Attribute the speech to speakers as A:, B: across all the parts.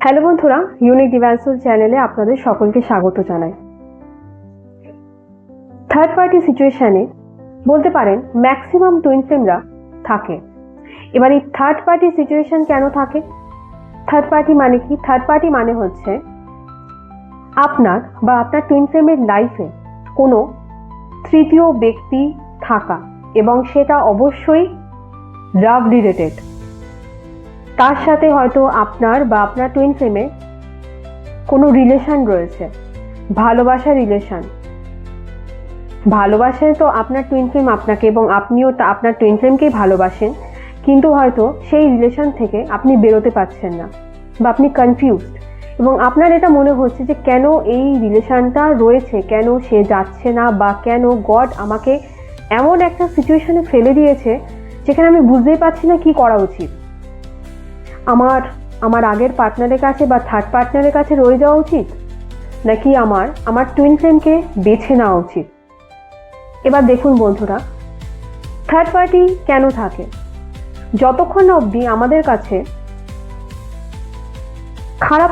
A: Hello বন্ধুরা unique ডিভাইসুল চ্যানেলে আপনাদের সকলকে স্বাগত জানাই। থার্ড পার্টি সিচুয়েশনে বলতে পারেন ম্যাক্সিমাম টুইন ফ্লেমরা থাকে। এবার এই থার্ড পার্টি সিচুয়েশন কেন থাকে? থার্ড পার্টি মানে কি? থার্ড পার্টি মানে হচ্ছে আপনার বা আপনার টুইন ফ্লেমের লাইফে কোনো তৃতীয় ব্যক্তি থাকা এবং সেটা অবশ্যই লাভ রিলেটেড তার সাথে হয়তো আপনার বা আপনার টুইন ফ্লেমে কোনো রিলেশন রয়েছে। ভালোবাসা রিলেশন ভালোবাসায় তো আপনার টুইন ফ্লেম আপনাকে এবং আপনিও আপনার টুইন ফ্লেমকেই ভালোবাসেন, কিন্তু হয়তো সেই রিলেশন থেকে আপনি বেরোতে পারছেন না বা আপনি কনফিউজড এবং আপনার এটা মনে হচ্ছে যে কেন এই রিলেশনটা রয়েছে, কেন সে যাচ্ছে না বা কেন গড আমাকে এমন একটা সিচুয়েশনে ফেলে দিয়েছে, যেখানে আমি বুঝতেই পারছি না কি করা উচিত। আমার আমার আগের পার্টনারের কাছে বা থার্ড পার্টনারের কাছে রয়ে যাওয়া উচিত? নাকি আমার আমার টুইন ফ্লেমকে বেছে নেওয়া উচিত? এবার দেখুন বন্ধুরা থার্ড পার্টি কেন থাকে? যতক্ষণ অবধি আমাদের কাছে খারাপ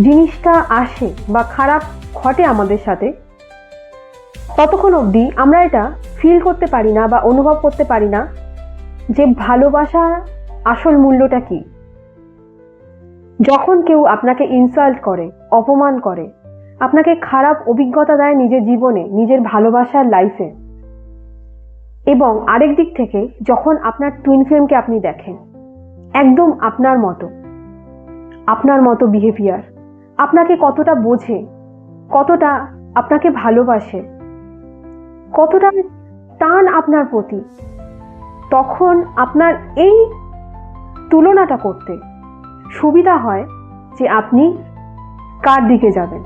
A: জিনিসটা আসে বা খারাপ ঘটে আমাদের সাথে, ততক্ষণ অবধি আমরা এটা ফিল করতে পারি না বা অনুভব করতে পারি না যে ভালোবাসার আসল মূল্যটা কী। যখন কেউ আপনাকে ইনসাল্ট করে, অপমান করে, আপনাকে খারাপ অভিজ্ঞতা দেয় নিজের জীবনে, নিজের ভালোবাসার লাইফে এবং আরেক দিক থেকে, যখন আপনার টুইন ফ্লেমকে আপনি দেখেন, একদম আপনার মতো আপনার মতো বিহেভিয়ার আপনাকে কতটা বোঝে, কতটা আপনাকে ভালোবাসে, কতটা টান আপনার প্রতি, তখন আপনার এই তুলনাটা করতে সুবিধা হয় যে আপনি কার দিকে যাবেন।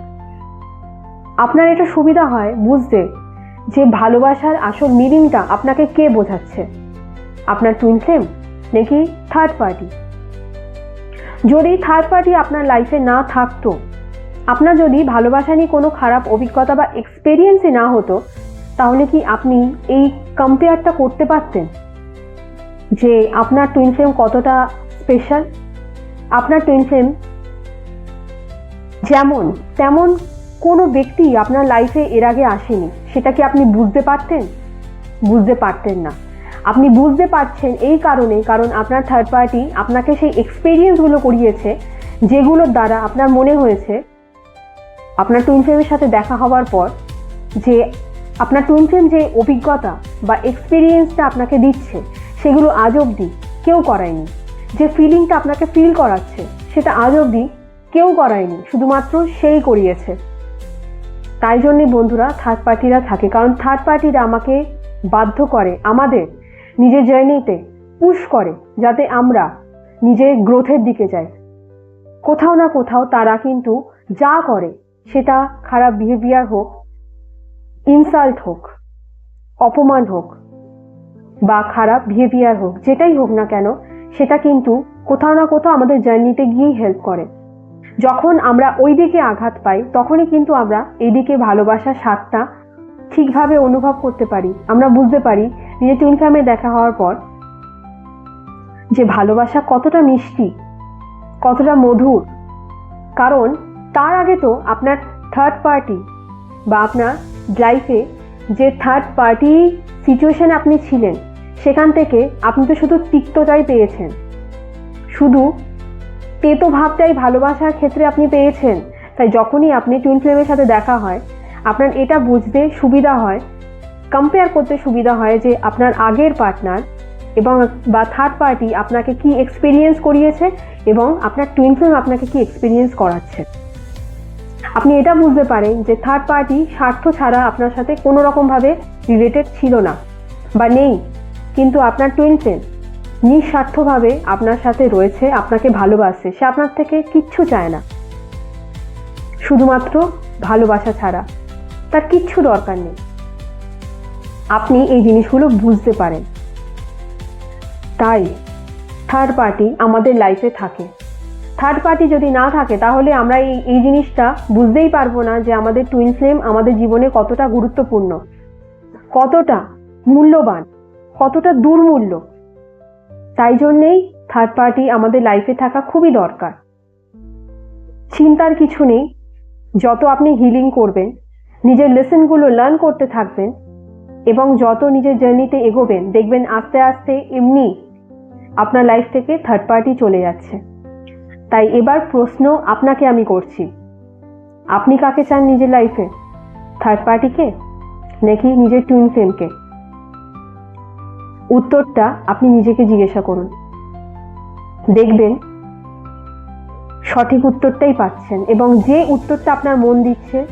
A: আপনার এটা সুবিধা হয় বুঝতে যে ভালোবাসার আসল মিনিংটা আপনাকে কে বোঝাচ্ছে। আপনার টুইন ফ্লেম নাকি থার্ড পার্টি যদি থার্ড পার্টি আপনার লাইফে না থাকতো, আপনার যদি ভালোবাসা নিয়ে কোনো খারাপ অভিজ্ঞতা বা এক্সপেরিয়েন্সই না হতো, তাহলে কি আপনি এই কম্পেয়ারটা করতে পারতেন? যে আপনার টুইন ফ্লেম কতটা স্পেশাল আপনার ফ্লেম যেমন তেমন কোনো ব্যক্তি আপনার লাইফে এর আগে আসেনি। সেটা কি আপনি বুঝতে পারতেন? বুঝতে পারতেন না। আপনি বুঝতে পারছেন এই কারণে কারণ আপনার থার্ড পার্টি আপনাকে সেই এক্সপিরিয়েন্সগুলো করিয়েছে যেগুলোর দ্বারা আপনার মনে হয়েছে আপনার টুইন সাথে দেখা হওয়ার পর যে আপনার টুইন যে অভিজ্ঞতা বা এক্সপিরিয়েন্সটা আপনাকে দিচ্ছে, সেগুলো আজ অবধি কেউ করায়নি। যে ফিলিংটা আপনাকে ফিল করাচ্ছে, সেটা আজ অবধি কেউ করায়নি, শুধুমাত্র সেই করিয়েছে। তাই জন্যে বন্ধুরা থার্ড পার্টিরা থাকে, কারণ থার্ড পার্টিরা আমাকে বাধ্য করে, আমাদের নিজের জার্নিতে পুশ করে, যাতে আমরা নিজের গ্রোথের দিকে যাই। কোথাও না কোথাও তারা কিন্তু যা করে, সেটা খারাপ বিহেভিয়ার হোক ইনসাল্ট হোক, অপমান হোক, বা খারাপ বিহেভিয়ার হোক, যেটাই হোক না কেন সেটা কিন্তু কোথাও না কোথাও আমাদের জার্নিতে গিয়েই হেল্প করে। যখন আমরা ওই দিকে আঘাত পাই, তখনই কিন্তু আমরা এইদিকে ভালোবাসার স্বাদটা ঠিকভাবে অনুভব করতে পারি। আমরা বুঝতে পারি নিজের টুইন ফ্যামে দেখা হওয়ার পর যে ভালোবাসা কতটা মিষ্টি, কতটা মধুর। কারণ তার আগে তো আপনার থার্ড পার্টি বা আপনার লাইফে যে থার্ড পার্টি সিচুয়েশন আপনি ছিলেন সেখান থেকে আপনি তো শুধু তিক্তটাই পেয়েছেন। শুধু তেতো ভাবটাই ভালোবাসার ক্ষেত্রে আপনি পেয়েছেন। তাই যখনই আপনি টুইন ফ্লেমের সাথে দেখা হয়, আপনার এটা বুঝতে সুবিধা হয় কম্পেয়ার করতে সুবিধা হয় যে আপনার আগের পার্টনার এবং বা থার্ড পার্টি আপনাকে কি এক্সপিরিয়েন্স করিয়েছে এবং আপনার টুইন ফ্লেম আপনাকে কি এক্সপিরিয়েন্স করাচ্ছে। আপনি এটা বুঝতে পারেন যে থার্ড পার্টি স্বার্থ ছাড়া আপনার সাথে কোনো রকমভাবে রিলেটেড ছিল না বা নেই। কিন্তু আপনার টুইন নিঃস্বার্থভাবে আপনার সাথে রয়েছে, আপনাকে ভালোবাসে সে আপনার থেকে কিচ্ছু চায় না। শুধুমাত্র ভালোবাসা ছাড়া তার কিচ্ছু দরকার নেই। আপনি এই জিনিসগুলো বুঝতে পারেন। তাই থার্ড পার্টি আমাদের লাইফে থাকে। থার্ড পার্টি যদি না থাকে, তাহলে আমরা এই এই জিনিসটা বুঝতেই পারব না যে আমাদের টুইন ফ্লেম আমাদের জীবনে কতটা গুরুত্বপূর্ণ, কতটা মূল্যবান। কতটা দুর্মূল্য। তাই জন্যেই থার্ড পার্টি আমাদের লাইফে থাকা খুবই দরকার। চিন্তার কিছু নেই। যত আপনি হিলিং করবেন, নিজের লেসনগুলো লার্ন করতে থাকবেন এবং যত নিজের জার্নিতে এগোবেন, দেখবেন আস্তে আস্তে এমনি আপনার লাইফ থেকে থার্ড পার্টি চলে যাচ্ছে। তাই এবার প্রশ্ন আপনাকে আমি করছি। আপনি কাকে চান নিজের লাইফে থার্ড পার্টিকে নাকি নিজের টুইন ফ্লেমকে উত্তরটা আপনি নিজেকে জিজ্ঞাসা করুন। দেখবেন সঠিক উত্তরটাই পাচ্ছেন এবং যে উত্তরটা আপনার মন দিচ্ছে,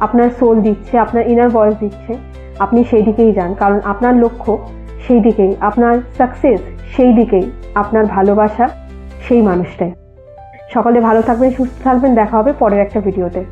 A: আপনার সোল দিচ্ছে, আপনার ইনার ভয়েস দিচ্ছে, আপনি সেই দিকেই যান। কারণ আপনার লক্ষ্য সেই দিকেই, আপনার সাকসেস সেই দিকেই, আপনার ভালোবাসা সেই মানুষটাই। সকলে ভালো থাকবেন, সুস্থ থাকবেন, দেখা হবে পরের একটা ভিডিওতে